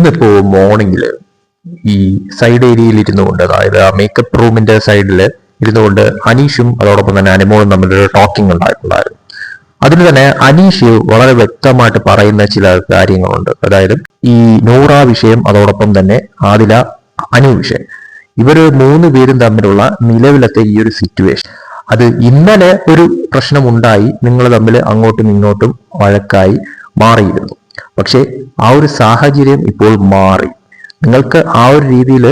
ഇന്നിപ്പോ മോർണിംഗിൽ ഈ സൈഡ് ഏരിയയിൽ ഇരുന്നുകൊണ്ട് അതായത് ആ മേക്കപ്പ് റൂമിന്റെ സൈഡിൽ ഇരുന്നുകൊണ്ട് അനീഷും അതോടൊപ്പം തന്നെ അനുമോളും തമ്മിലൊരു ടോക്കിംഗ് ഉണ്ടായിട്ടുണ്ടായിരുന്നു. അതിൽ തന്നെ അനീഷ് വളരെ വ്യക്തമായിട്ട് പറയുന്ന ചില കാര്യങ്ങളുണ്ട്. അതായത് ഈ നൂറ വിഷയം അതോടൊപ്പം തന്നെ ആദില അനു വിഷയം. ഇവർ മൂന്ന് പേരും തമ്മിലുള്ള നിലവിലത്തെ ഈ ഒരു സിറ്റുവേഷൻ അത് ഇന്നലെ ഒരു പ്രശ്നമുണ്ടായി നിങ്ങൾ തമ്മിൽ അങ്ങോട്ടും ഇങ്ങോട്ടും വഴക്കായി മാറിയിരുന്നു. പക്ഷേ ആ ഒരു സാഹചര്യം ഇപ്പോൾ മാറി. നിങ്ങൾക്ക് ആ ഒരു രീതിയിൽ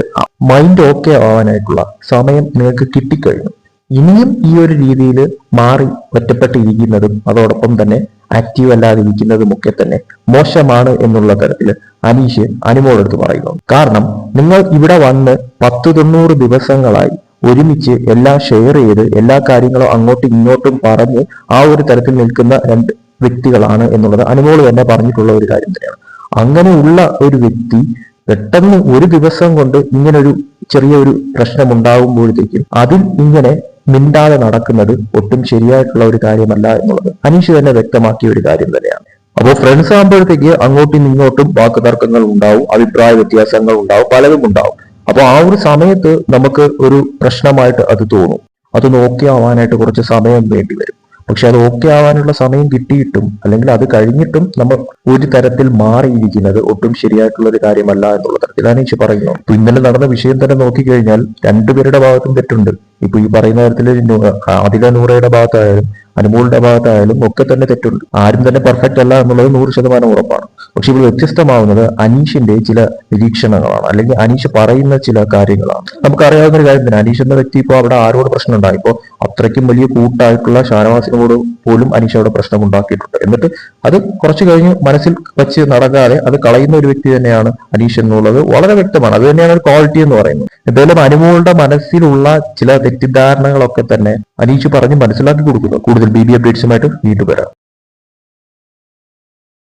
മൈൻഡ് ഓക്കെ ആവാനായിട്ടുള്ള സമയം നിങ്ങൾക്ക് കിട്ടിക്കഴിഞ്ഞു. ഇനിയും ഈ ഒരു രീതിയിൽ മാറി ഒറ്റപ്പെട്ടിരിക്കുന്നതും അതോടൊപ്പം തന്നെ ആക്റ്റീവ് അല്ലാതെ ഇരിക്കുന്നതും ഒക്കെ തന്നെ മോശമാണ് എന്നുള്ള തരത്തിൽ അനീഷ് അനുമോളെടുത്ത് പറയുന്നു. കാരണം നിങ്ങൾ ഇവിടെ വന്ന് പത്ത് തൊണ്ണൂറ് ദിവസങ്ങളായി ഒരുമിച്ച് എല്ലാം ഷെയർ ചെയ്ത് എല്ലാ കാര്യങ്ങളും അങ്ങോട്ടും ഇങ്ങോട്ടും പറഞ്ഞ് ആ ഒരു തരത്തിൽ നിൽക്കുന്ന രണ്ട് വ്യക്തികളാണ് എന്നുള്ളത് അനുമോൾ തന്നെ പറഞ്ഞിട്ടുള്ള ഒരു കാര്യം തന്നെയാണ്. അങ്ങനെയുള്ള ഒരു വ്യക്തി പെട്ടെന്ന് ഒരു ദിവസം കൊണ്ട് ഇങ്ങനൊരു ചെറിയ ഒരു പ്രശ്നം ഉണ്ടാകുമ്പോഴത്തേക്കും അതിൽ ഇങ്ങനെ മിണ്ടാതെ നടക്കുന്നത് ഒട്ടും ശരിയായിട്ടുള്ള ഒരു കാര്യമല്ല എന്നുള്ളത് അനീഷ് തന്നെ വ്യക്തമാക്കിയ ഒരു കാര്യം തന്നെയാണ്. അപ്പോൾ ഫ്രണ്ട്സ് ആകുമ്പോഴത്തേക്ക് അങ്ങോട്ടും ഇങ്ങോട്ടും വാക്ക് തർക്കങ്ങൾ ഉണ്ടാവും അഭിപ്രായ വ്യത്യാസങ്ങൾ ഉണ്ടാവും പലതും ഉണ്ടാവും. അപ്പോൾ ആ ഒരു സമയത്ത് നമുക്ക് ഒരു പ്രശ്നമായിട്ട് അത് തോന്നും. അത് നോക്കി ആവാനായിട്ട് കുറച്ച് സമയം വേണ്ടി വരും. പക്ഷെ അത് ഓക്കെ ആവാനുള്ള സമയം കിട്ടിയിട്ടും അല്ലെങ്കിൽ അത് കഴിഞ്ഞിട്ടും നമ്മൾ ഒരു തരത്തിൽ മാറിയിരിക്കുന്നത് ഒട്ടും ശരിയായിട്ടുള്ള ഒരു കാര്യമല്ല എന്നുള്ള തരത്തിലാണ് അനീഷ് പറയുന്നത്. ഇപ്പൊ ഇന്നലെ നടന്ന വിഷയം തന്നെ നോക്കിക്കഴിഞ്ഞാൽ രണ്ടുപേരുടെ ഭാഗത്തും തെറ്റുണ്ട്. ഇപ്പൊ ഈ പറയുന്ന തരത്തിൽ അധിക നൂറയുടെ ഭാഗത്തായാലും അനുമോളുടെ ഭാഗത്തായാലും ഒക്കെ തന്നെ തെറ്റുണ്ട്. ആരും തന്നെ പെർഫെക്റ്റ് അല്ല എന്നുള്ളത് നൂറ് ശതമാനം ഉറപ്പാണ്. പക്ഷെ ഇവിടെ വ്യത്യസ്തമാവുന്നത് അനീഷിന്റെ ചില നിരീക്ഷണങ്ങളാണ്. അല്ലെങ്കിൽ അനീഷ് പറയുന്ന ചില കാര്യങ്ങളാണ്. നമുക്കറിയാവുന്ന ഒരു കാര്യം തന്നെ അനീഷ് എന്ന വ്യക്തി ഇപ്പോൾ അവിടെ ആരോട് പ്രശ്നം ഉണ്ടായി? ഇപ്പോൾ അത്രയ്ക്കും വലിയ കൂട്ടായിട്ടുള്ള ഷാനവാസിനോട് പോലും അനീഷ് അവിടെ പ്രശ്നം ഉണ്ടാക്കിയിട്ടുണ്ട്. എന്നിട്ട് അത് കുറച്ച് കഴിഞ്ഞ് മനസ്സിൽ വെച്ച് നടക്കാതെ അത് കളയുന്ന ഒരു വ്യക്തി തന്നെയാണ് അനീഷ് എന്നുള്ളത് വളരെ വ്യക്തമാണ്. അത് തന്നെയാണ് ഒരു ക്വാളിറ്റി എന്ന് പറയുന്നത്. എന്തായാലും അനുമോളുടെ മനസ്സിലുള്ള ചില തെറ്റിദ്ധാരണകളൊക്കെ തന്നെ അനീഷ് പറഞ്ഞ് മനസ്സിലാക്കി കൊടുക്കുന്നു. കൂടുതൽ ബി ബി അപ്ഡേറ്റ്സുമായിട്ട് വീണ്ടും വരാം.